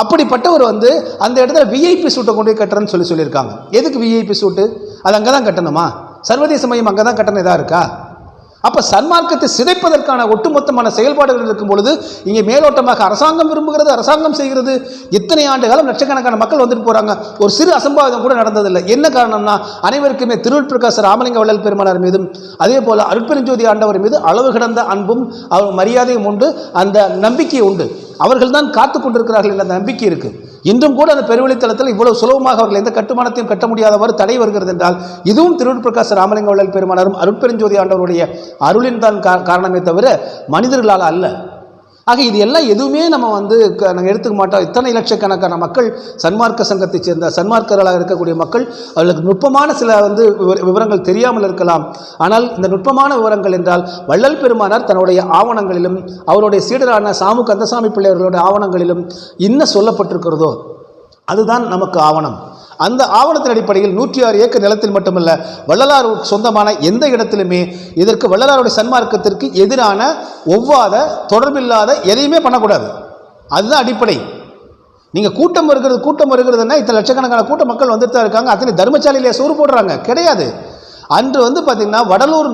அப்படிப்பட்டவர் வந்து அந்த இடத்துல விஐபி சூட்டை கொண்டு போய் கட்டுறேன்னு சொல்லி சொல்லியிருக்காங்க. எதுக்கு விஐபி சூட்டு அது அங்கே தான் கட்டணுமா? சர்வதேச மையம் அங்கே தான் கட்டணம் இதாக இருக்கா? அப்போ சன்மார்க்கத்தை சிதைப்பதற்கான ஒட்டுமொத்தமான செயல்பாடுகள் இருக்கும் பொழுது இங்கே மேலோட்டமாக அரசாங்கம் விரும்புகிறது அரசாங்கம் செய்கிறது. இத்தனை ஆண்டு காலம் லட்சக்கணக்கான மக்கள் வந்துட்டு போகிறாங்க ஒரு சிறு அசம்பாவிதம் கூட நடந்ததில்லை. என்ன காரணம்னா அனைவருக்குமே திருவிற்பிரகாச ராமலிங்க வள்ளல் பெருமானார் மீதும் அதே போல அருட்பெருஞ்சோதி ஆண்டவர் மீது அளவு கிடந்த அன்பும் அவர் மரியாதையும் உண்டு. அந்த நம்பிக்கை உண்டு. அவர்கள் தான் காத்து கொண்டிருக்கிறார்கள் என்ற நம்பிக்கை இருக்குது இன்றும் கூட அந்த பெருவழித்தளத்தில் இவ்வளவு சுலபமாக அவர்கள் எந்த கட்டுமானத்தையும் கட்ட முடியாதவாறு தடை வருகிறது என்றால் இதுவும் திருவிற்பிரகாச ராமலிங்க வள்ளல் பெருமானாரும் அருட்பெருஞ்சோதி ஆண்டவருடைய அருளின் தான் காரணமே தவிர மனிதர்களால் அல்ல. ஆக இது எல்லாம் எதுவுமே நம்ம வந்து க- நாங்கள் எடுத்துக்க மாட்டோம். இத்தனை லட்சக்கணக்கான மக்கள் சன்மார்க்க சங்கத்தைச் சேர்ந்த சன்மார்க்கர்களாக இருக்கக்கூடிய மக்கள் அவர்களுக்கு நுட்பமான சில வந்து விவரங்கள் தெரியாமல் இருக்கலாம். ஆனால் இந்த நுட்பமான விவரங்கள் என்றால் வள்ளல் பெருமானார் தன்னுடைய ஆவணங்களிலும் அவருடைய சீடரான சாமு கந்தசாமி பிள்ளையர்களுடைய ஆவணங்களிலும் என்ன சொல்லப்பட்டிருக்கிறதோ அதுதான் நமக்கு ஆவணம். அந்த ஆவணத்தின் அடிப்படையில் நூற்றி ஆறு ஏக்கர் நிலத்தில் மட்டுமல்ல வள்ளலார் சொந்தமான எந்த இடத்திலுமே இதற்கு வள்ளலாருடைய சன்மார்க்கத்திற்கு எதிரான ஒவ்வாத தொடர்பில்லாத எதையுமே பண்ணக்கூடாது. அதுதான் அடிப்படை. நீங்கள் கூட்டம் வருகிறது கூட்டம் வருகிறதுனா இத்தனை லட்சக்கணக்கான கூட்ட மக்கள் வந்துட்டு தான் இருக்காங்க. அத்தனை தர்மசாலையிலே சோறு போடுறாங்க. கிடையாது. அன்று வந்து பார்த்திங்கன்னா வடலூர்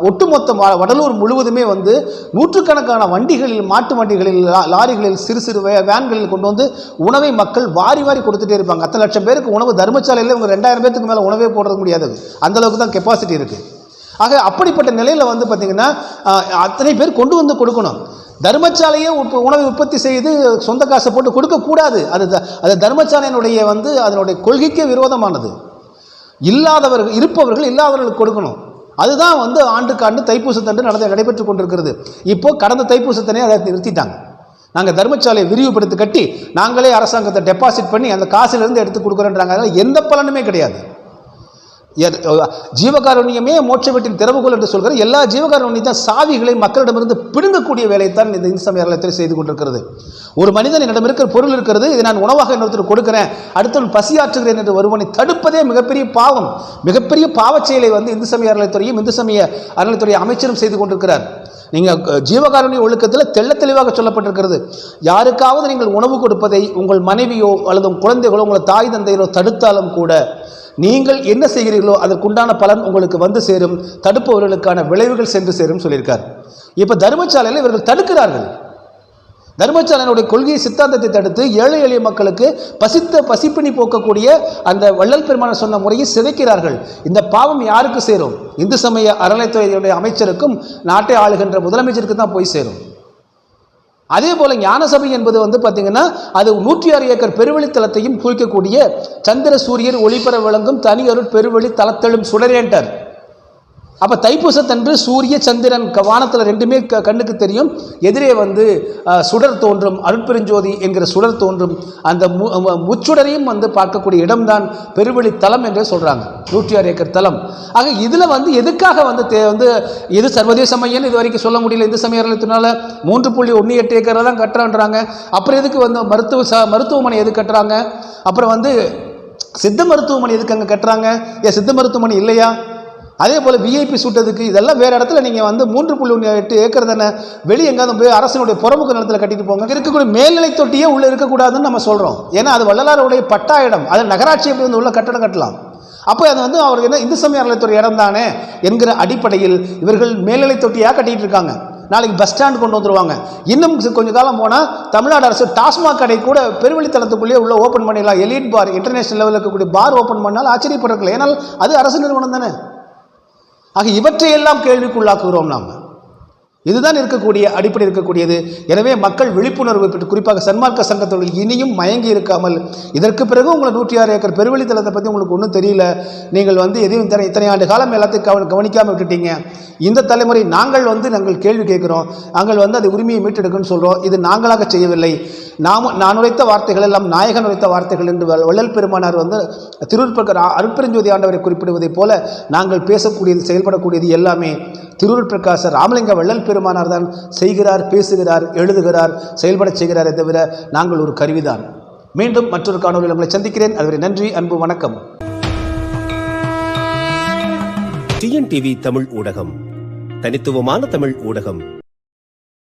ஒட்டுமொத்த வடலூர் முழுவதுமே வந்து நூற்றுக்கணக்கான வண்டிகளில் மாட்டு வண்டிகளில் லா- லாரிகளில் சிறு சிறு வே- வேன்களில் கொண்டு வந்து உணவை மக்கள் வாரி வாரி கொடுத்துட்டே இருப்பாங்க. அத்தனை லட்சம் பேருக்கு உணவு தர்மசாலையில் இவங்க ரெண்டாயிரம் பேருக்கு மேலே உணவே போடுறது முடியாது. அந்த அளவுக்கு தான் கெப்பாசிட்டி இருக்குது ஆக அப்படிப்பட்ட நிலையில் வந்து பார்த்திங்கன்னா அத்தனை பேர் கொண்டு வந்து கொடுக்கணும். தர்மசாலையே உற்ப உணவை உற்பத்தி செய்து சொந்த காசை போட்டு கொடுக்கக்கூடாது. அது த- அது தர்மசாலையினுடைய வந்து அதனுடைய கொள்கைக்கே விரோதமானது. இல்லாதவர்கள் இருப்பவர்கள் இல்லாதவர்களுக்கு கொடுக்கணும். அதுதான் வந்து ஆண்டுக்கு ஆண்டு தைப்பூசத்தன்று நடந்த நடைபெற்று கொண்டிருக்கிறது. இப்போ கடந்த தைப்பூசத்தனே அதை நிறுத்திட்டாங்க. நாங்கள் தர்மசாலையை விரிவுபடுத்தி கட்டி நாங்களே அரசாங்கத்தை டெபாசிட் பண்ணி அந்த காசிலிருந்து எடுத்து கொடுக்குறோன்றாங்க. அதனால் எந்த பலனுமே கிடையாது. ஜீவகாருண்யமே மோட்ச வீட்டின் திறவுகோல் என்று சொல்கிற எல்லா ஜீவகாருண்யம் தான் சாவிகளை மக்களிடமிருந்து பிடுங்கக்கூடிய வேலையைத்தான் இந்த இந்து சமய அறநிலையத்துறை செய்து கொண்டிருக்கிறது. ஒரு மனிதன் என்னிடம் இருக்கிற பொருள் இருக்கிறது இதை நான் உணவாக இன்னொருத்தர் கொடுக்கிறேன் அடுத்தவன் பசியாற்றுகிறேன் என்று ஒருவனை தடுப்பதே மிகப்பெரிய பாவம். மிகப்பெரிய பாவச் செயலை வந்து இந்து சமய அறநிலைத்துறையும் இந்து சமய அறநிலைத்துறை அமைச்சரும் செய்து கொண்டிருக்கிறார். நீங்கள் ஜீவகாருண்ய ஒழுக்கத்தில் தெள்ள தெளிவாக சொல்லப்பட்டிருக்கிறது. யாருக்காவது நீங்கள் உணவு கொடுப்பதை உங்கள் மனைவியோ அல்லது உங்கள் குழந்தைகளோ உங்கள் தாய் தந்தையரோ தடுத்தாலும் கூட நீங்கள் என்ன செய்கிறீர்களோ அதற்குண்டான பலன் உங்களுக்கு வந்து சேரும். தடுப்பவர்களுக்கான விளைவுகள் சென்று சேரும் சொல்லியிருக்கார். இப்போ தர்மசாலையில் இவர்கள் தடுக்கிறார்கள். தர்மசாலையினுடைய கொள்கை சித்தாந்தத்தை தடுத்து ஏழை எளிய மக்களுக்கு பசித்த பசிப்பினி போக்கக்கூடிய அந்த வள்ளல் பெருமான சொன்ன முறையை சிதைக்கிறார்கள். இந்த பாவம் யாருக்கு சேரும்? இந்து சமய அறநிலைத்துறையுடைய அமைச்சருக்கும் நாட்டை ஆளுகின்ற முதலமைச்சருக்கு தான் போய் சேரும். அதே போல் ஞானசபை என்பது வந்து பார்த்தீங்கன்னா அது நூற்றி ஆறு ஏக்கர் பெருவெளித்தலத்தையும் குறிக்கக்கூடிய சந்திர சூரியன் ஒளிபெற விளங்கும் தனியொரு பெருவெளி தளத்தெழும் சுடரேண்டர் அப்போ தைப்பூசத்தன்று சூரிய சந்திரன் க- ரெண்டுமே க கண்ணுக்கு தெரியும். எதிரே வந்து சுடர் தோன்றும் அருட்பெருஞ்சோதி என்கிற சுடர் தோன்றும். அந்த மு முச்சுடரையும் வந்து பார்க்கக்கூடிய இடம்தான் பெருவெளி தலம் என்றே சொல்கிறாங்க நூற்றி ஆறு ஏக்கர் தலம். ஆக இதில் வந்து எதுக்காக வந்து தே வந்து இது சர்வதேச மையம் இது வரைக்கும் சொல்ல முடியல இந்து சமய அறநிலையத்தினால. மூன்று புள்ளி ஒன்று எட்டு ஏக்கரை தான் கட்டுறான்றாங்க அப்புறம் எதுக்கு வந்து மருத்துவ ச மருத்துவமனை எது கட்டுறாங்க? அப்புறம் வந்து சித்த மருத்துவமனை எதுக்கு அங்கே கட்டுறாங்க? ஏன் சித்த மருத்துவமனை இல்லையா? அதே போல் விஐபி சுட்டதுக்கு இதெல்லாம் வேறு இடத்துல நீங்கள் வந்து மூன்று புள்ளி ஒன்று எட்டு ஏக்கர் தானே வெளியே எங்காவது போய் அரசனுடைய புறமுக நிலத்தில் கட்டிட்டு போங்க. இருக்கக்கூடிய மேல்நிலை தொட்டியே உள்ளே இருக்கக்கூடாதுன்னு நம்ம சொல்கிறோம் ஏன்னா அது வள்ளலாருடைய பட்டா இடம் அது நகராட்சி எப்படி வந்து உள்ள கட்டடம் கட்டலாம். அப்போ அது வந்து அவருக்கு என்ன இந்து சமய அறநிலையத்துறை இடம் தானே என்கிற அடிப்படையில் இவர்கள் மேல்நிலை தொட்டியாக கட்டிகிட்டு இருக்காங்க. நாளைக்கு பஸ் ஸ்டாண்ட் கொண்டு வந்துருவாங்க. இன்னும் கொஞ்சம் கொஞ்ச காலம் போனால் தமிழ்நாடு அரசு டாஸ்மாக் கடை கூட பெருவெளித்தளத்துக்குள்ளேயே உள்ள ஓப்பன் பண்ணிடலாம். எலிட் பார் இன்டர்நேஷனல் லெவலில் இருக்கக்கூடிய பார் ஓப்பன் பண்ணால் ஆச்சரியப்படுறதுல ஏன்னால் அது அரசு நிறுவனம் தானே. ஆக இவற்றையெல்லாம் கேள்விக்குள்ளாக்குகிறோம் நாம். இதுதான் இருக்கக்கூடிய அடிப்படை இருக்கக்கூடியது. எனவே மக்கள் விழிப்புணர்வு பெற்று குறிப்பாக சன்மார்க்க சங்கத்தொழில் இனியும் மயங்கி இருக்காமல் இதற்கு பிறகு உங்களை நூற்றி ஆறு ஏக்கர் பெருவெளித்தலத்தை பற்றி உங்களுக்கு ஒன்றும் தெரியல. நீங்கள் வந்து எதையும் இத்தனை இத்தனை ஆண்டு காலம் எல்லாத்தையும் கவ கவனிக்காமல் விட்டுட்டீங்க. இந்த தலைமுறை நாங்கள் வந்து நாங்கள் கேள்வி கேட்குறோம். நாங்கள் வந்து அது உரிமையை மீட்டெடுக்கணும்னு சொல்கிறோம் இது நாங்களாக செய்யவில்லை. நாம் நான் உரைத்த வார்த்தைகள் எல்லாம் நாயகன் உரைத்த வார்த்தைகள் என்று வள்ளல் பெருமானார் வந்து திருவிற்பக்கர் அருட்பெருஞ்சோதி ஆண்டவரை குறிப்பிடுவதைப் போல நாங்கள் பேசக்கூடியது செயல்படக்கூடியது எல்லாமே திருவுருட்பிரகாச ராமலிங்க வள்ளல் பெருமானார் தான் செய்கிறார் பேசுகிறார் எழுதுகிறார் செயல்பட செய்கிறாரே தவிர நாங்கள் ஒரு கருவிதான். மீண்டும் மற்றொரு காணொலியில் உங்களை சந்திக்கிறேன். அதுவரை நன்றி அன்பு வணக்கம். டிஎன்டிவி தமிழ் ஊடகம். தனித்துவமான தமிழ் ஊடகம்.